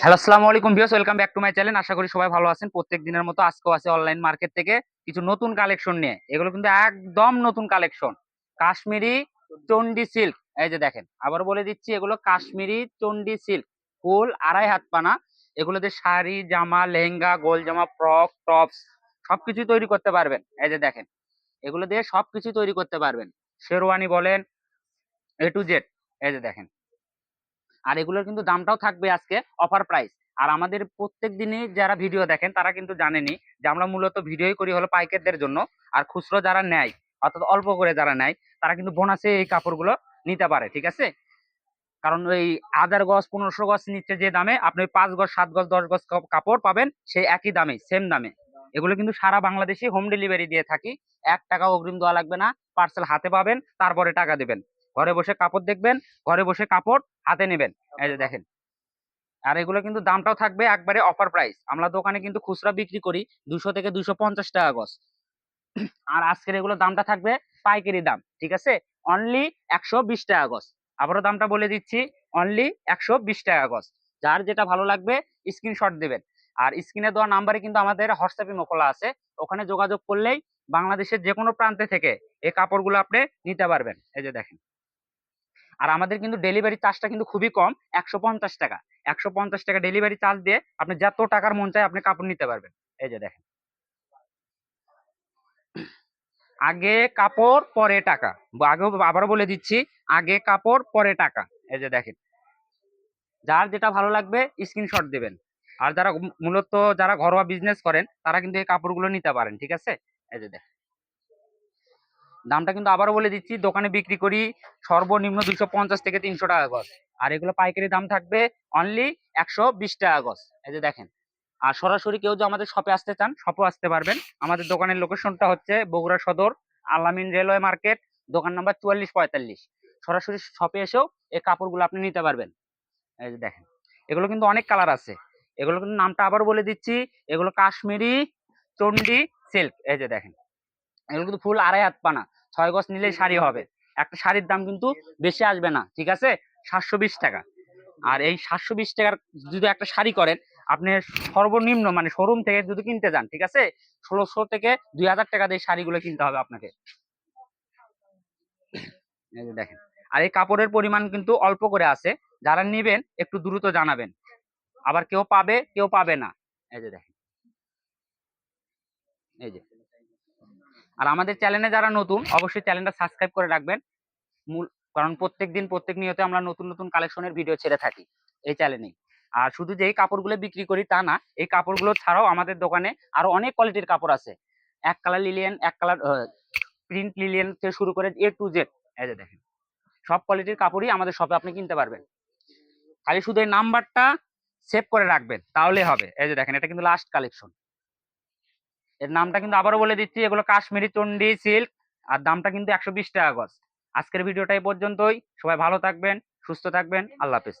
Hello আসসালামু আলাইকুম viewers welcome back to my channel আশা করি সবাই ভালো আছেন। প্রত্যেক দিনের মতো আজকেও আছে অনলাইন মার্কেট থেকে কিছু নতুন কালেকশন নিয়ে। এগুলো কিন্তু একদম নতুন কালেকশন কাশ্মীরি চন্ডি সিল্ক এই যে দেখেন আবার বলে দিচ্ছি, এগুলো কাশ্মীরি চন্ডি সিল্ক ফুল আড়াই হাত পানা। এগুলোতে শাড়ি, জামা, লেহেঙ্গা, গোল জামা ফ্রক টপস সবকিছু তৈরি করতে পারবেন। এই যে দেখেন, এগুলো দিয়ে সবকিছু তৈরি করতে পারবেন। শেরওয়ানি বলেন এ টু জেড এই যে দেখেন আর এগুলোর কিন্তু দামটাও থাকবে আজকে অফার প্রাইস আর আমাদের প্রত্যেক দিনই যারা ভিডিও দেখেন, তারা কিন্তু জানেনি যে আমরা মূলত ভিডিওই করি হলো পাইকারদের জন্য। আর খুচরো যারা নেয়, অর্থাৎ অল্প করে যারা নেয়, তারা কিন্তু বোনাসে এই কাপড়গুলো নিতে পারে, ঠিক আছে? কারণ ওই হাজার গজ পনেরোশো গজ নিচ্ছে যে দামে, আপনি পাঁচ গজ সাত গজ দশ গজ কাপড় পাবেন সেই একই দামে সেম দামে। এগুলো কিন্তু সারা বাংলাদেশে হোম ডেলিভারি দিয়ে থাকি। এক টাকা অগ্রিম দেওয়া লাগবে না পার্সেল হাতে পাবেন, তারপরে টাকা দেবেন। ঘরে বসে কাপড় দেখবেন, ঘরে বসে কাপড় হাতে নেবেন। এই যে দেখেন। আর এগুলো কিন্তু দামটাও থাকবে একবারে অফার প্রাইস আমরা দোকানে কিন্তু খুচরা বিক্রি করি দুশো থেকে দুশো পঞ্চাশ টাকা গজ। আর আজকের এগুলো দামটা থাকবে পাইকারি দাম, ঠিক আছে? অনলি একশো বিশ টাকা গজ। আবারও দামটা বলে দিচ্ছি অনলি একশো বিশ টাকা গজ। যার যেটা ভালো লাগবে স্ক্রিনশট দেবেন। আর স্ক্রিনে দেওয়া নাম্বারে কিন্তু আমাদের হোয়াটসঅ্যাপে মোকলা আছে। ওখানে যোগাযোগ করলেই বাংলাদেশের যে কোনো প্রান্তে থেকে এই কাপড়গুলো আপনি নিতে পারবেন। এই যে দেখেন। আর আমাদের কিন্তু ডেলিভারি চার্জটা কিন্তু খুবই কম, একশো পঞ্চাশ টাকা। একশো পঞ্চাশ টাকা ডেলিভারি চার্জ দিয়ে আপনি যত টাকার মন চায় আপনি কাপড় নিতে পারবেন। এই যে দেখেন। আগে কাপড়, পরে টাকা। আগেও আবারও বলে দিচ্ছি, আগে কাপড়, পরে টাকা। এই যে দেখেন। যার যেটা ভালো লাগবে স্ক্রিনশট দিবেন। আর যারা মূলত যারা ঘরোয়া বিজনেস করেন, তারা কিন্তু এই কাপড়গুলো নিতে পারেন, ঠিক আছে? এই যে দেখেন। দামটা কিন্তু আবারও বলে দিচ্ছি, দোকানে বিক্রি করি সর্বনিম্ন দুশো পঞ্চাশ থেকে তিনশো টাকা গজ। আর এগুলো পাইকারি দাম থাকবে অনলি একশো বিশ টাকা গজ। এই যে দেখেন, আর সরাসরি কেউ যদি আমাদের শপে আসতে চান শপেও আসতে পারবেন। আমাদের দোকানের লোকেশনটা হচ্ছে বগুড়া সদর, আলামিন রেলওয়ে মার্কেট দোকান নাম্বার চুয়াল্লিশ পঁয়তাল্লিশ। সরাসরি শপে এসেও এই কাপড়গুলো আপনি নিতে পারবেন। এই যে দেখেন, এগুলো কিন্তু অনেক কালার আছে। এগুলো কিন্তু নামটা আবার বলে দিচ্ছি, এগুলো কাশ্মীরি চন্ডি সিল্ক এই যে দেখেন, এগুলো কিন্তু ফুল আড়াই হাত পানা। ছয় গজ নিলেই শাড়ি হবে। একটা শাড়ির দাম কিন্তু বেশি আসবে না, ঠিক আছে? সাতশো বিশ টাকা। আর এই সাতশো বিশ টাকার যদি একটা শাড়ি করেন, আপনি সর্বনিম্ন মানে শোরুম থেকে যদি কিনতে যান, ঠিক আছে? ষোলোশো থেকে দুই হাজার টাকা দিয়ে শাড়িগুলো কিনতে হবে আপনাকে। দেখেন। আর এই কাপড়ের পরিমাণ কিন্তু অল্প করে আছে। যারা নিবেন, একটু দ্রুত জানাবেন। আবার কেউ পাবে কেউ পাবে না। এই যে দেখেন। এই যে। আর আমাদের চ্যানেলে যারা নতুন, অবশ্যই চ্যানেলটা সাবস্ক্রাইব করে রাখবেন। মূল, কারণ প্রত্যেক দিন, প্রত্যেক নিয়তে আমরা নতুন নতুন কালেকশনের ভিডিও ছেড়ে থাকি এই চ্যানেলেই আর শুধু যে এই কাপড়গুলো বিক্রি করি তা না, এই কাপড়গুলো ছাড়াও আমাদের দোকানে আরও অনেক কোয়ালিটির কাপড় আছে। এক কালার লিলিয়ান এক কালার প্রিন্ট লিলিয়ান থেকে শুরু করে এ টু জেড এই যে দেখেন। সব কোয়ালিটির কাপড়ই আমাদের শপে আপনি কিনতে পারবেন। খালি শুধু এই নাম্বারটা সেভ করে রাখবেন তাহলে হবে। এই যে দেখেন, এটা কিন্তু লাস্ট কালেকশন এর নামটা কিন্তু আবারও বলে দিচ্ছি, এগুলো কাশ্মীরি চন্ডি সিল্ক, আর দামটা কিন্তু একশো বিশ টাকা গজ। আজকের ভিডিওটা এই পর্যন্তই। সবাই ভালো থাকবেন, সুস্থ থাকবেন। আল্লাহ হাফেজ।